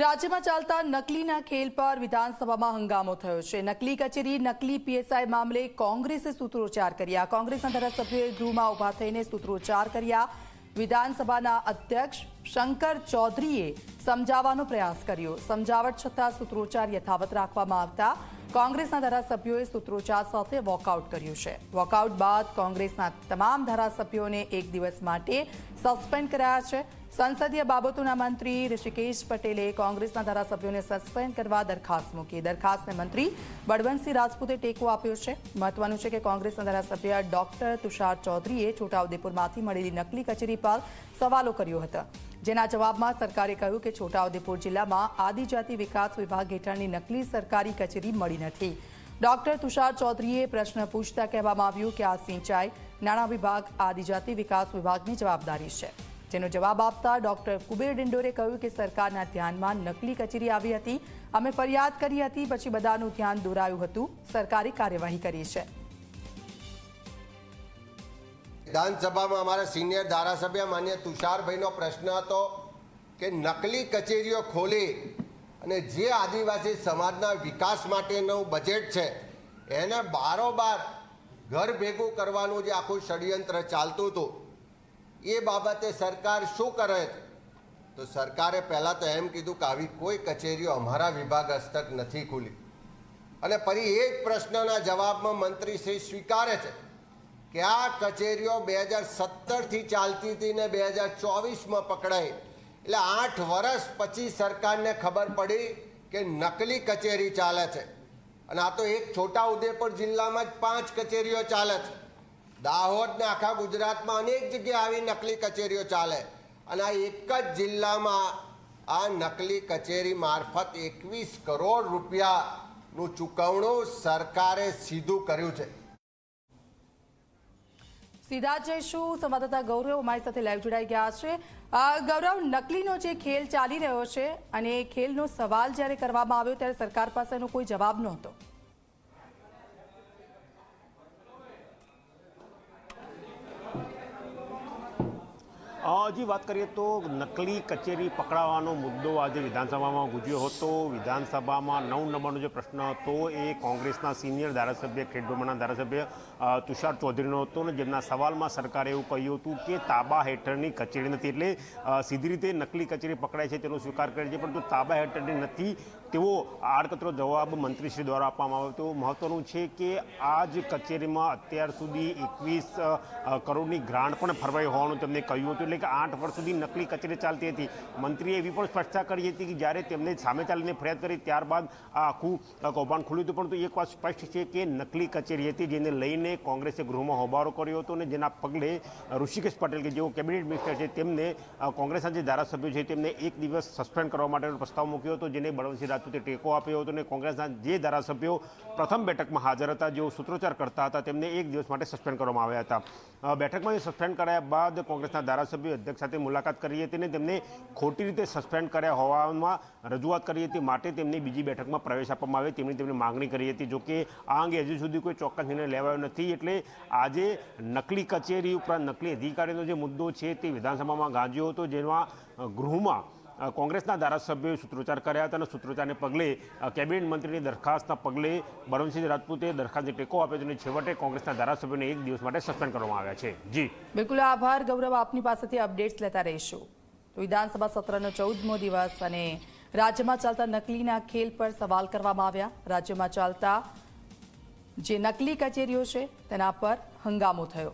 રાજ્યમાં ચાલતા નકલીના ખેલ પર વિધાનસભામાં હંગામો થયો છે. નકલી કચેરી, નકલી પીએસઆઈ મામલે કોંગ્રેસે સૂત્રોચ્ચાર કર્યા. કોંગ્રેસના ધારાસભ્યોએ ગૃહમાં ઊભા થઈને સૂત્રોચ્ચાર કર્યા. વિધાનસભાના અધ્યક્ષ શંકર ચૌધરીએ સમજાવવાનો પ્રયાસ કર્યો. સમજાવટ છતાં સૂત્રોચ્ચાર યથાવત રાખવામાં આવતા કોંગ્રેસના ધારાસભ્યોએ સૂત્રોચ્ચાર સાથે વોકઆઉટ કર્યું છે. વોકઆઉટ બાદ કોંગ્રેસના તમામ ધારાસભ્યોને એક દિવસ માટે સસ્પેન્ડ કરાયા છે. સંસદીય બાબતોના મંત્રી ઋષિકેશ પટેલે કોંગ્રેસના ધારાસભ્યોને સસ્પેન્ડ કરવા દરખાસ્ત મૂકી. દરખાસ્તને મંત્રી બળવંતસિંહ રાજપૂતે ટેકો આપ્યો છે. મહત્વનું છે કે કોંગ્રેસના ધારાસભ્ય ડોક્ટર તુષાર ચૌધરીએ છોટાઉદેપુરમાંથી મળેલી નકલી કચેરી પર સવાલો કર્યો હતા. જેના જવાબમાં સરકારે કહ્યું કે છોટાઉદેપુર જિલ્લામાં આદિજાતિ વિકાસ વિભાગ હેઠળની નકલી સરકારી કચેરી મળી નથી. ડોક્ટર તુષાર ચૌધરીએ પ્રશ્ન પૂછતા કહેવામાં આવ્યું કે આ સિંચાઈ નાણાં વિભાગ આદિજાતિ વિકાસ વિભાગની જવાબદારી છે. જેનો જવાબ આપતા ડોક્ટર કુબેર ડિંડોરે કહ્યું કે સરકારના ધ્યાનમાં નકલી કચેરી આવી હતી. અમે ફરિયાદ કરી હતી, પછી બધાનું ધ્યાન દોરાયું હતું. સરકારી કાર્યવાહી કરી છે. વિધાનસભામાં અમારા સિનિયર ધારાસભ્ય માન્ય તુષારભાઈનો પ્રશ્ન હતો કે નકલી કચેરીઓ ખોલી અને જે આદિવાસી સમાજના વિકાસ માટેનું બજેટ છે, એને બારોબાર ઘર ભેગું કરવાનું જે આખું ષડયંત્ર ચાલતું હતું, એ બાબતે સરકાર શું કરે તો સરકારે પહેલાં તો એમ કીધું કે આવી કોઈ કચેરીઓ અમારા વિભાગ હસ્તક નથી ખુલી. અને ફરી એ જ પ્રશ્નના જવાબમાં મંત્રી શ્રી સ્વીકારે છે. કે આ કચેરીઓ બે હજાર સત્તરથી ચાલતી હતી ને બે હજાર ચોવીસમાં પકડાઈ. એટલે આઠ વર્ષ પછી સરકારને ખબર પડી કે નકલી કચેરી ચાલે છે. અને આ તો એક છોટા ઉદેપુર જિલ્લામાં જ પાંચ કચેરીઓ ચાલે છે. દાહોદ ને આખા ગુજરાતમાં અનેક જગ્યાએ આવી નકલી કચેરીઓ ચાલે. અને આ એક જ જિલ્લામાં આ નકલી કચેરી મારફત એકવીસ કરોડ રૂપિયાનું ચૂકવણું સરકારે સીધું કર્યું છે. સીધા જઈશું. સંવાદદાતા ગૌરવ અમારી સાથે લાઈવ જોડાઈ ગયા છે. ગૌરવ, નકલીનો જે ખેલ ચાલી રહ્યો છે અને ખેલનો સવાલ જ્યારે કરવામાં આવ્યો ત્યારે સરકાર પાસે એનો કોઈ જવાબ નહોતો. હજી વાત કરીએ તો નકલી કચેરી પકડાવાનો મુદ્દો આજે વિધાનસભામાં ગુજ્યો હતો. વિધાનસભામાં નવ નંબરનો જે પ્રશ્ન હતો એ કોંગ્રેસના સિનિયર ધારાસભ્ય ખેડબ્રહ્માના ધારાસભ્ય તુષાર ચૌધરીનો હતો ને જેમના સવાલમાં સરકારે એવું કહ્યું હતું કે તાબા હેઠળની કચેરી નથી. એટલે સીધી રીતે નકલી કચેરી પકડાય છે તેનો સ્વીકાર કરે છે, પરંતુ તાબા હેઠળની નથી. તેવો આડકતરો જવાબ મંત્રીશ્રી દ્વારા આપવામાં આવ્યો. હતો મહત્વનું છે કે આ જ કચેરીમાં અત્યાર સુધી એકવીસ કરોડની ગ્રાન્ટ પણ ફરવાઈ હોવાનું તેમને કહ્યું હતું. એટલે કે આઠ વર્ષ સુધી નકલી કચેરી ચાલતી હતી. મંત્રીએ એવી પણ સ્પષ્ટતા કરી હતી કે જ્યારે તેમને સામે ચાલીને ફરિયાદ કરી ત્યારબાદ આ આખું કૌભાંડ ખુલ્યું હતું. પરંતુ એક વાત સ્પષ્ટ છે કે નકલી કચેરી હતી જેને લઈને કોંગ્રેસે ગૃહમાં હોબાળો કર્યો હતો અને જેના પગલે ઋષિકેશ પટેલ, કે જેઓ કેબિનેટ મિનિસ્ટર છે, તેમને કોંગ્રેસના જે ધારાસભ્યો છે, તેમને એક દિવસ સસ્પેન્ડ કરવા માટેનો પ્રસ્તાવ મૂક્યો હતો, જેને બળવંતસિંહ રાજપૂતે ટેકો આપ્યો હતો અને કોંગ્રેસના જે ધારાસભ્યો પ્રથમ બેઠકમાં હાજર હતા, જેઓ સૂત્રોચ્ચાર કરતા હતા, તેમને એક દિવસ માટે સસ્પેન્ડ કરવામાં આવ્યા હતા. બેઠકમાં સસ્પેન્ડ કરાયા બાદ કોંગ્રેસના ધારાસભ્યો અધ્યક્ષ સાથે મુલાકાત કરી હતી અને તેમને ખોટી રીતે સસ્પેન્ડ કર્યા હોવામાં રજૂઆત કરી હતી. માટે તેમને બીજી બેઠકમાં પ્રવેશ આપવામાં આવે તેમની તેમની માગણી કરી હતી. જોકે આ અંગે હજુ સુધી કોઈ ચોક્કસ નિર્ણય લેવાયો નથી, એટલે આજે નકલી કચેરી ઉપરાંત નકલી અધિકારીનો જે મુદ્દો છે તે વિધાનસભામાં ગાંજ્યો હતો, જેમાં ગૃહમાં કોંગ્રેસના ધારાસભ્યોએ સૂત્રોચ્ચાર કર્યા હતા અને સૂત્રોચ્ચારને પગલે કેબિનેટ મંત્રીની દરખાસ્તના પગલે બળવંતસિંહ રાજપૂતે દરખાસ્તને ટેકો આપ્યો અને છેવટે કોંગ્રેસના ધારાસભ્યોને એક દિવસ માટે સસ્પેન્ડ કરવામાં આવ્યા છે. જી. બિલકુલ, આભાર. ગૌરવ, આપની પાસેથી અપડેટ્સ લેતા રહીશું. વિધાનસભા સત્રનો ચૌદમો દિવસ અને રાજ્યમાં ચાલતા નકલીના ખેલ પર સવાલ કરવામાં આવ્યા. રાજ્યમાં ચાલતા જે નકલી કચેરીઓ છે, તેના પર હંગામો થયો.